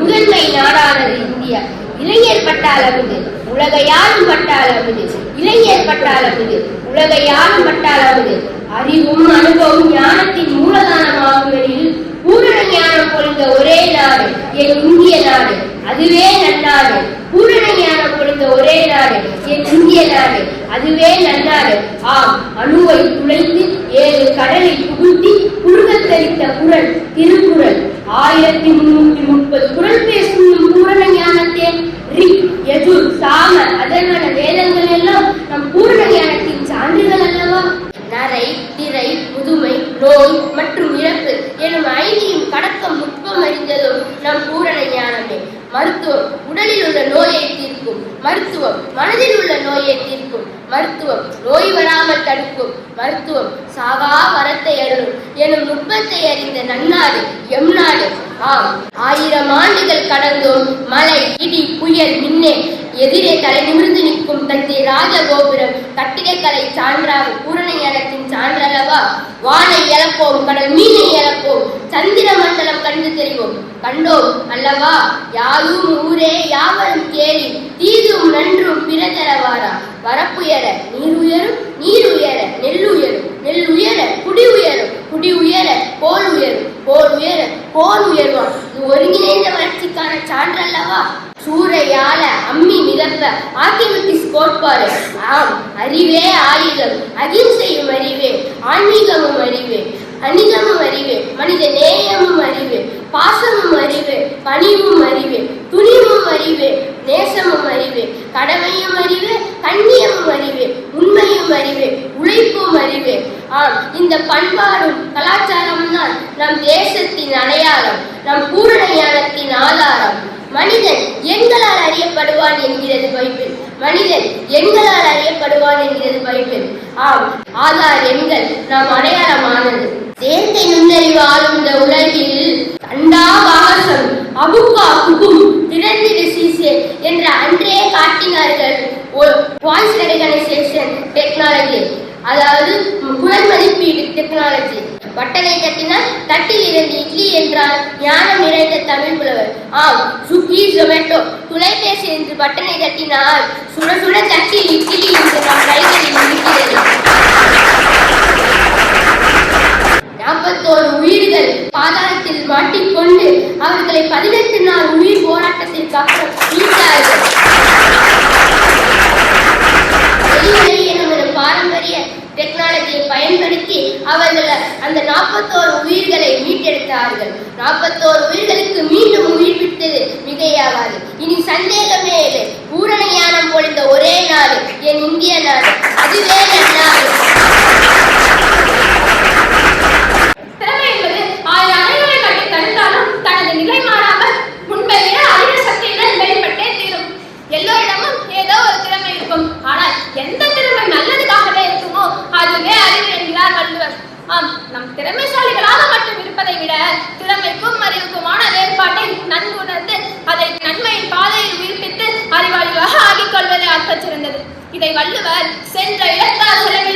முதன்மை நாடானது இந்தியா. இளைஞர் பட்டால் அமுது உலக யாரும் பட்டால் அமுது இளைஞர் பட்டால் அமுது உலக யாரும் பட்டால் அமுது அறிவும் அனுபவம் ஞானத்தின் மூலதானமாகும் எனில் பூரண ஞானம் பொழிந்த ஒரே நாடு என் இந்திய நாடு. அதுவே நன்னாடு. பூரண ஞானம் பொழிந்த ஒரே நாடு என் இந்திய நாடு. அதுவே நன்னாடு. ஆம் அணுவை துளைத்து ஏழு கடலை புகுத்தி புழுகத்தளித்த குரல் திருக்குறள். ஆயிரத்தி முன்னூத்தி மருத்துவம் சாகா வரத்தை அருளும் எனும் நுட்பத்தை அறிந்த நன்னாடு எம் நாடு ஆம். ஆயிரம் ஆண்டுகள் கடந்தும். மழை இடி புயல் மின்னே. எதிரே தலை நிமிர்ந்து நிற்கும் தந்தை ராஜகோபுரம். கட்டிடக்கலை சான்றாக பூரண ஞானத்தின் சான்றல்லவா வானை இழப்போம் கடல் மீனை இழப்போம். சந்திர மண்டலம் கண்டு தெரிவோம். கண்டோம் அல்லவா? யாரும் ஊரே யாவரும் கேளி தீதும் நன்றும் பிறதரவாரா வரப்புயர நீர் உயரும் நீர் உயர நெல் உயரும் நெல் உயர குடி உயரும் குடி உயர கோல் உயரும் கோல் உயர கோல் உயர்வான். இது ஒருங்கிணைந்த வளர்ச்சிக்கான சான்றல்லவா? சூறையால அம்மி மிதப்ப. ஆர்கிமிட்டிஸ் கோட்பாடு ஆம் அறிவே ஆயுதம். அகிம்சையும் அறிவே ஆன்மீகமும் அறிவே அனிதமும் அறிவே மனித நேயமும் அறிவே பாசமும் அறிவே பணிவும் அறிவே துணிவும் அறிவே நேசமும் அறிவே கடமையும் அறிவே கண்ணியமும் அறிவே உண்மையும் அறிவே உழைப்பும் அறிவே. ஆம் இந்த பண்பாடும் கலாச்சாரம் நம் தேசத்தின் அடையாளம் நம் பூரண ஞானத்தின் ஆதாரம். மனிதன் எண்களால் அறியப்படுவான் என்கிறது பைபிள். மனிதன் எண்களால் அறியப்படுவான் என்கிறது பைபிள். ஆம் ஆதார் எண்கள் நாம் அடையாளமானது. செயற்கை நுண்ணறிவு ஆளும் இந்த உலகில் அண்டா வாசம் அபுக்கா குகும் திறந்திரு சீசே என்ற அன்றே காட்டினார்கள் வாய்ஸ் ரெகனைசேஷன் டெக்னாலஜி. அதாவது குரல் மதிப்பீடு டெக்னாலஜி. பட்டலை தட்டினால் தட்டில் இருந்து இட்லி என்றால் ஞானம் நிறைந்த தமிழ் புலவர். ஆம் சுக்கி ஜொமேட்டோ. தொலைபேசி என்று பட்டனை தட்டினால் சுட சுட தட்டில் இட்லி என்று நம் கைகளில் இருக்கிறது. நாற்பத்தோரு உயிர்கள் பாதாளத்தில் மாட்டிக்கொண்டு அவர்களை பதினெட்டு நாள் உயிர் போராட்டத்திற்காக மீட்டார்கள். எரிமலை எனும் ஒரு பாரம்பரிய டெக்னாலஜியை பயன்படுத்தி அவர்கள் அந்த நாற்பத்தோரு உயிர்களை மீட்டெடுத்தார்கள். நாற்பத்தோரு உயிர்களுக்கு மீண்டும் உயிர்ப்பித்தது மிகையாகாது. இனி சந்தேகமே இல்லை. பூரண ஞானம் பொழிந்த ஒரே நாடு என் இந்திய நாடு. அதுவே என் நாடு திறமை என்பது ஆயிரம் அணைகளை கட்டி தடுத்தாலும் தனது நிலை மாறாமல் முன்பை விட அதிக சக்தியுடன் வெளிப்பட்டே தீரும் எல்லோரிடமும் ஏதோ ஒரு திறமை இருக்கும் ஆனால் எந்த திறமை நல்லதுக்காகவே இருக்குமோ அதுவே அறிவு என்கிறார் வள்ளுவர் ஆம் நம் திறமைசாலிகளாக மட்டும் இருப்பதை விட திறமைக்கும் அறிவுக்குமான வேறுபாட்டை நன்கு உணர்ந்து அதை நன்மையின் பாதையில் உயிர்ப்பித்து அறிவாளிகளாக ஆகிக் கொள்வதே ஆக்கச் சிறந்தது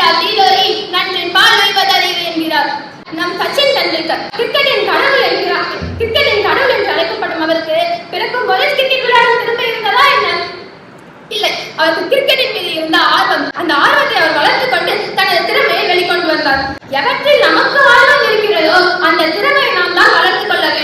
இதை வள்ளுவர் சென்ற இடத்தால் செலவிடா தீலோரி நன்றின் பால் வைப்பது அறிவு என்கிறார். டெண்டுல்கர் கிரிக்கெட்டின் கடவுள் என்கிறார். கிரிக்கெட்டின் கடவுள் என்று அழைக்கப்படும் அவருக்கு பிறக்கும் போது கிரிக்கெட் விளையாடும் திறமை இருந்ததா என்ன? இல்லை. அவருக்கு கிரிக்கெட்டின் மீது இருந்த ஆர்வம் அந்த ஆர்வத்தை அவர் வளர்த்துக் கொண்டு தனது திறமையை வெளிக்கொண்டு வந்தார். எவற்றில் நமக்கு ஆர்வம் இருக்கிறதோ அந்த திறமையை நாம் தான் வளர்த்துக் கொள்ள வேண்டும்.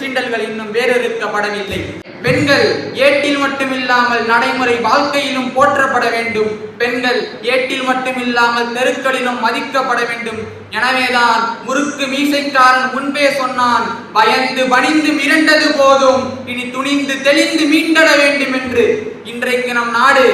சீண்டல்கள் இன்னும் வேறறுக்கப்படவில்லை பெண்கள் ஏட்டில் மட்டுமில்லாமல் நடைமுறை வாழ்க்கையிலும் போற்றப்பட வேண்டும். பெண்கள் ஏட்டில் மட்டுமில்லாமல் தெருக்களிலும் மதிக்கப்பட வேண்டும். எனவேதான் முறுக்கு மீசைக்காரன் முன்பே சொன்னான் பயந்து பணிந்து மிரண்டது போதும். இனி துணிந்து தெளிந்து மீண்டட வேண்டும் என்று இன்றைக்கு நம் நாடு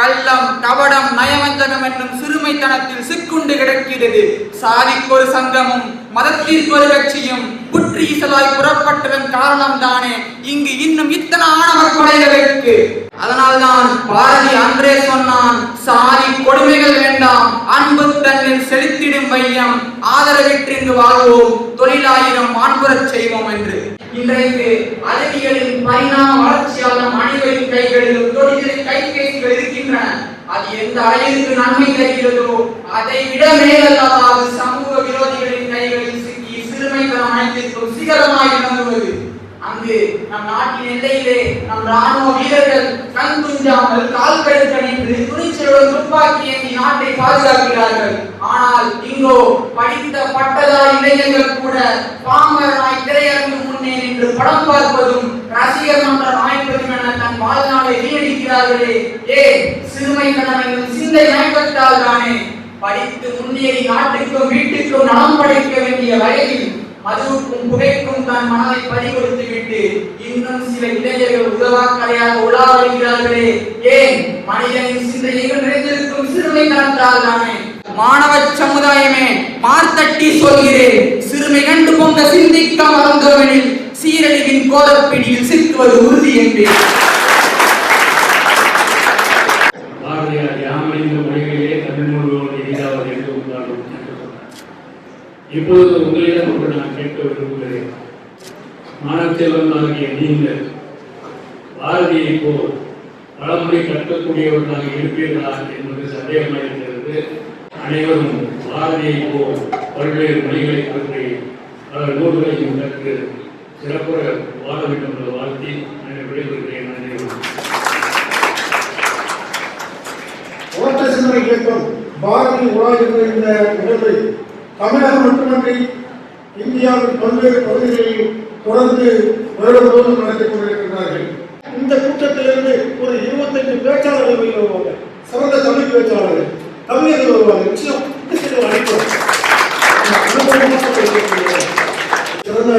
கள்ளம் கபடம் நயவஞ்சகம் என்னும் சிறுமைத்தனத்தில் சிக்குண்டு கிடக்கிறது. சாதிக்கொரு சங்கமும் மதத்திற்கு கட்சியும் புற்றீசலாய் புறப்பட்டதன் காரணம்தானே இங்கு இன்னும் இத்தனை ஆணவர் கொலைகளுக்கு அதனால்தான் பாரதி அன்றே சொன்னான் சாதி கொடுமைகள் வேண்டாம் அன்பு தன்னில் செலுத்திடும் மையம் ஆதரவிற்றிங்கு வாழ்வோம் தொழிலாயிரம் மாண்புறச் செய்வோம் என்று. இன்றைக்கு அறிவியலின் பரிணாம வளர்ச்சியால் நம் அனைவரின் கைகளிலும் தொழிலில் கைபேசிகள் இருக்கின்றன. அது எந்த அளவிற்கு நன்மை தருகிறதோ அதை விட மேலல்லாது சமூக விரோதிகளின் கைகளில் சிக்கி சிறுமைத்தனம் அனைத்திற்கும் நடந்துள்ளது. அங்கு நம் நாட்டின் எல்லையிலே நம் ராணுவ வீரர்கள் கண் துஞ்சாமல் கால் கடுக்க நின்று துணிச்சலுடன் துப்பாக்கி ஏந்தி நாட்டை பாதுகாக்கிறார்கள். ஆனால் இங்கோ படித்த பட்டதா இளைஞர்கள் கூட பாமரனாய் திரையரங்கு முன்னே நின்று படம் பார்ப்பதும் ரசிகர் மன்ற நாய்ப்பதும் என தன் வாழ்நாளை வீணடிக்கிறார்களே. ஏ சிறுமை என்னும் சிந்தை நாய்ப்பட்டால் தானே? படித்து முன்னேறி நாட்டுக்கும் வீட்டுக்கும் நலம் படைக்க வேண்டிய வயதில் மதுவுக்கும் புகைக்கும் தன் மனதை பறிகொடுத்து விட்டு இன்னும் சில இளைஞர்கள் உதவாக்கரையாக உலா வருகிறார்களே. ஏன்? மனிதனின் சிந்தையில் நிறைந்திருக்கும் சிறுமை தனத்தால் தானே மாணவ சமுதாயமே பார்த்தட்டி சொல்கிறேன். சிறுமை கண்டு கொண்ட சிந்திக்க மறந்தவனில் சீரழிவின் கோலப்பிடியில் சிக்குவது உறுதி என்றேன் பாரதியார் யாமறிந்த மொழிகளிலே தமிழ் மொழியோடு எளிதாவது என்று உண்டாகும் என்று சொன்னார் இப்பொழுது உங்களிடம் ஒன்று நான் கேட்க விரும்புகிறேன். மானச்செல்வன் ஆகிய நீங்கள் பாரதியை போல் பழமொழி கற்கக்கூடியவர்களாக இருப்பீர்களா என்பது சந்தேகமாயிருக்கிறது அனைவரும் பாரதியை போல் பல்வேறு மொழிகளை பற்றி பல நூல்களையும் கற்று சிறப்புற வாழ வேண்டும் என்ற வாழ்த்தி நான் விடைபெறுகிறேன். நன்றி. ஓட்ட சிந்தனை இயக்கம் பாரதி உருவாகின்ற இந்த நிகழ்வை தமிழகம் மட்டுமன்றி இந்தியாவின் பல்வேறு பகுதிகளில் தொடர்ந்து வருடந்தோறும் நடத்தி கொண்டிருக்கிறார்கள் இந்த கூட்டத்திலிருந்து ஒரு இருபத்தைந்து பேச்சாளர்கள் வெளியே வருவாங்க. சிறந்த தமிழ் பேச்சாளர்கள் தமிழர்கள் வருவாங்க. நிச்சயம் கூட்டத்தில் அழைப்போம் சிறந்த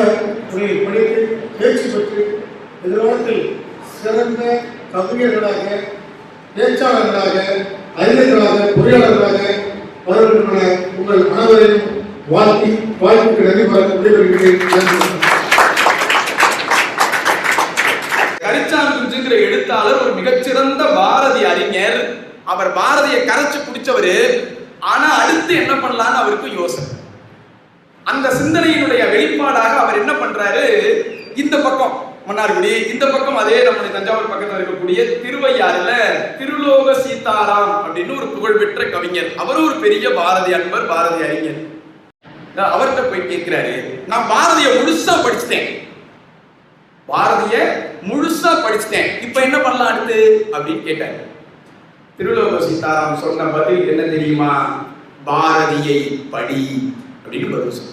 முறையில் படித்து தேர்ச்சி பெற்று எதிர்காலத்தில் சிறந்த கவிஞர்களாக பேச்சாளர்களாக அறிஞர்களாக பொறியாளர்களாக வருகின்ற உங்கள் அனைவரையும் வாழ்த்தி வாய்ப்புக்கு நன்றி பார்க்க விடைபெறுகிறேன். நன்றி எழுத்தாளர் ஒரு மிகச்சிறந்த பாரதி அறிஞர். அவர் பாரதியை கரைச்சு பிடிச்சவர் ஆனா அடுத்து என்ன பண்ணலாம்னு அவருக்கு யோசனை. அந்த சிந்தனையினுடைய வெளிப்பாடாக அவர் என்ன பண்றாரு? இந்த பக்கம் மன்னார்குடி இந்த பக்கம் அதே நம்முடைய தஞ்சாவூர் பக்கத்தில் இருக்கக்கூடிய திருவையாறுல திருலோக சீதாராம் அப்படின்னு ஒரு புகழ்பெற்ற கவிஞர். அவரும் ஒரு பெரிய பாரதி அன்பர் பாரதி அறிஞர். அவர்கிட்ட போய் கேட்கிறாரு. நான் பாரதிய முழுசா படிச்சிட்டேன். பாரதிய முழுசா படிச்சிட்டேன். இப்ப என்ன பண்ணலாம் அடுத்து? அப்படின்னு கேட்டாரு. திருலோக சீதாராம் சொன்ன பதில் என்ன தெரியுமா? பாரதியை படி அப்படின்னு பதில் சொன்னார்.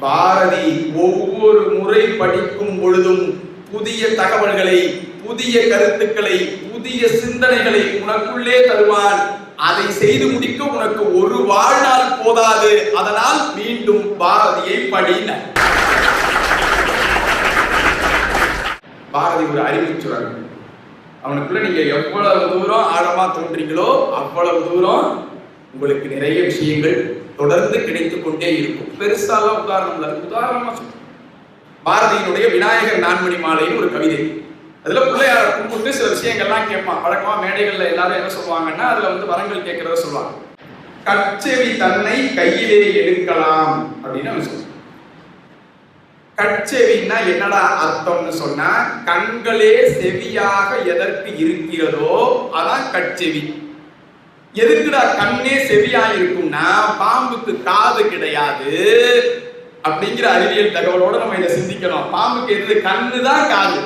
பாரதி ஒவ்வொரு முறை படிக்கும் பொழுதும் புதிய தகவல்களை புதிய கருத்துக்களை புதிய சிந்தனைகளை உனக்குள்ளே தருவான். அதை செய்து முடிக்க உனக்கு ஒரு வாழ்நாள் போதாது. அதனால் மீண்டும் பாரதியை படின பாரதி ஒரு அறிவிச்சுறாங்க அவனுக்குள்ள நீங்க எவ்வளவு தூரம் ஆழமா தோன்றீங்களோ அவ்வளவு தூரம் உங்களுக்கு நிறைய விஷயங்கள் தொடர்ந்து கிடைத்துக் கொண்டே இருக்கும். பெருசாலாம் உதாரணம் உதாரணமா சொல்றேன். பாரதியினுடைய விநாயகர் நான்மணி மாலைன்னு ஒரு கவிதை. அதுல பிள்ளையார கும்பிட்டு சில விஷயங்கள்லாம் கேட்பான். வழக்கமா மேடைகள்ல எல்லாரும் என்ன சொல்லுவாங்கன்னா அதுல வந்து வரங்கள் கேட்கறத சொல்லுவாங்க. கச்செவி தன்னை கையிலே எடுக்கலாம் அப்படின்னு அவன் சொல்லுவான் கட்செவின்னா என்னடா அர்த்தம்னு சொன்னா கண்களே செவியாக எதற்கு இருக்கிறதோ அதான் கட்செவி எதுக்குடா கண்ணே செவியா இருக்கும்னா பாம்புக்கு காது கிடையாது அப்படிங்கிற அறிவியல் தகவலோட நம்ம இதை சிந்திக்கணும். பாம்புக்கு எது கண்ணு தான் காது.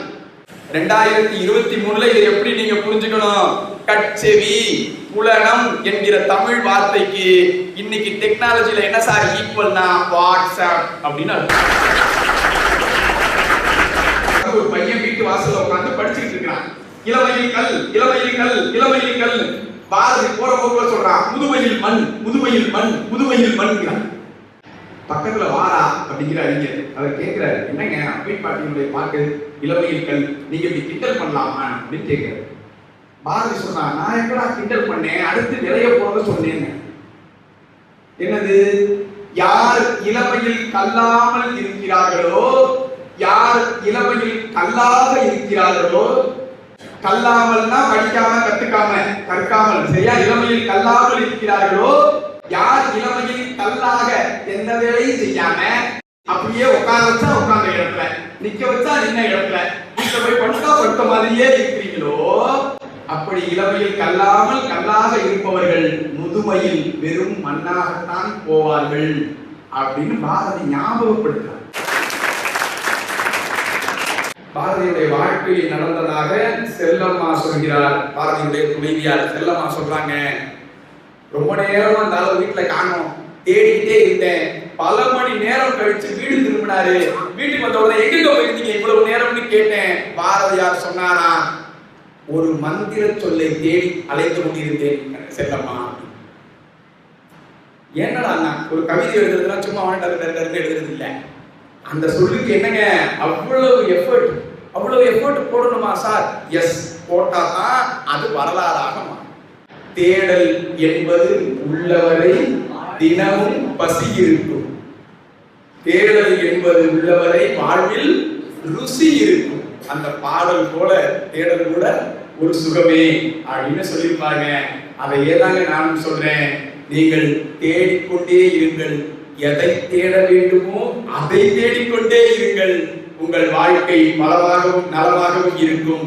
ரெண்டாயிரத்தி இருபத்தி மூணுல இதை எப்படி நீங்க புரிஞ்சுக்கணும்? கட்செவி புலனம் என்கிற தமிழ் வார்த்தைக்கு இன்னைக்கு டெக்னாலஜில என்ன சார் ஈக்குவல்னா வாட்ஸ்அப் அப்படின்னு அர்த்தம். ஒரு பையன் வீட்டு வாசல்ல உட்காந்து படிச்சுட்டு இருக்கிறான். இளமையில் கல் இளமையில் கல் இளமையில் கல் பாரதி போற போக்குல சொல்றான் முதுமையில் மண் முதுமையில் மண் முதுமையில் மண்ங்கிறான் பக்கத்துல வாரா அப்படிங்கிற அறிஞர் அவர் கேட்கிறாரு என்னங்க அப்பை பாட்டியினுடைய பாட்டு? இளமையில் நீங்க இப்படி கிண்டல் பண்ணலாமா? அப்படின்னு கேட்கிறாரு. பாரதி சொன்னா நான் எப்படா கிண்டல் பண்ணேன்? அடுத்து விளைய போறத சொன்னேங்க என்னது? யார் இளமையில் கல்லாமல் இருக்கிறார்களோ யார் இளமையில் கல்லாக இருக்கிறார்களோ கல்லாமல்னா படிக்காம கத்துக்காம கற்காமல் சரியா? இளமையில் கல்லாமல் இருக்கிறார்களோ யார் இளமையில் கல்லாக எந்த வேலையும் செய்யாம அப்படியே உட்கார வச்சா உட்கார்ந்த இடத்துல நிக்க வச்சா நின்ன இடத்துல வீட்டுல போய் படுத்தா படுத்த மாதிரியே இருக்கிறீங்களோ அப்படி இளமையில் கல்லாமல் கல்லாக இருப்பவர்கள் முதுமையில் வெறும் மண்ணாகத்தான் போவார்கள் அப்படின்னு பாரதி ஞாபகப்படுத்துறார். பாரதியுடைய வாழ்க்கையில் நடந்ததாக செல்லம்மா சொல்கிறார். பாரதியுடைய துணைவியார் செல்லம்மா சொல்றாங்க. ரொம்ப நேரம் அந்த அளவு வீட்டுல காணும். தேடிக்கிட்டே இருந்தேன். பல மணி நேரம் கழிச்சு வீடு திரும்பினாரு. வீட்டுக்கு வந்த உடனே எங்க போயிருந்தீங்க இவ்வளவு நேரம்னு கேட்டேன். பாரதியார் சொன்னாரா? ஒரு மந்திர சொல்லை தேடி அழைத்து கொண்டிருந்தேன். செல்லம்மா. என்னடா அண்ணா ஒரு கவிதை எழுதுறதுனா சும்மா வந்துட்டு எழுதுறது இல்லை. அந்த சொல்லுக்கு என்னங்க? அவ்வளவு எஃபர்ட் அவ்வளவு எஃபர்ட் போடணுமா சார் எஸ் போட்டா தான் அது வரலாறாக மாறும். தேடல் என்பது உள்ளவரை தினமும் பசி இருக்கும் தேடல் என்பது உள்ளவரை வாழ்வில் ருசி இருக்கும். அந்த பாடல் போல தேடல் கூட ஒரு சுகமே அப்படின்னு சொல்லியிருப்பாங்க. அதை ஏதாங்க நானும் சொல்றேன். நீங்கள் தேடிக்கொண்டே இருங்கள். எதை தேட வேண்டுமோ அதை தேடிக்கொண்டே இருங்கள். உங்கள் வாழ்க்கை வளமாகவும் நலமாகவும் இருக்கும்.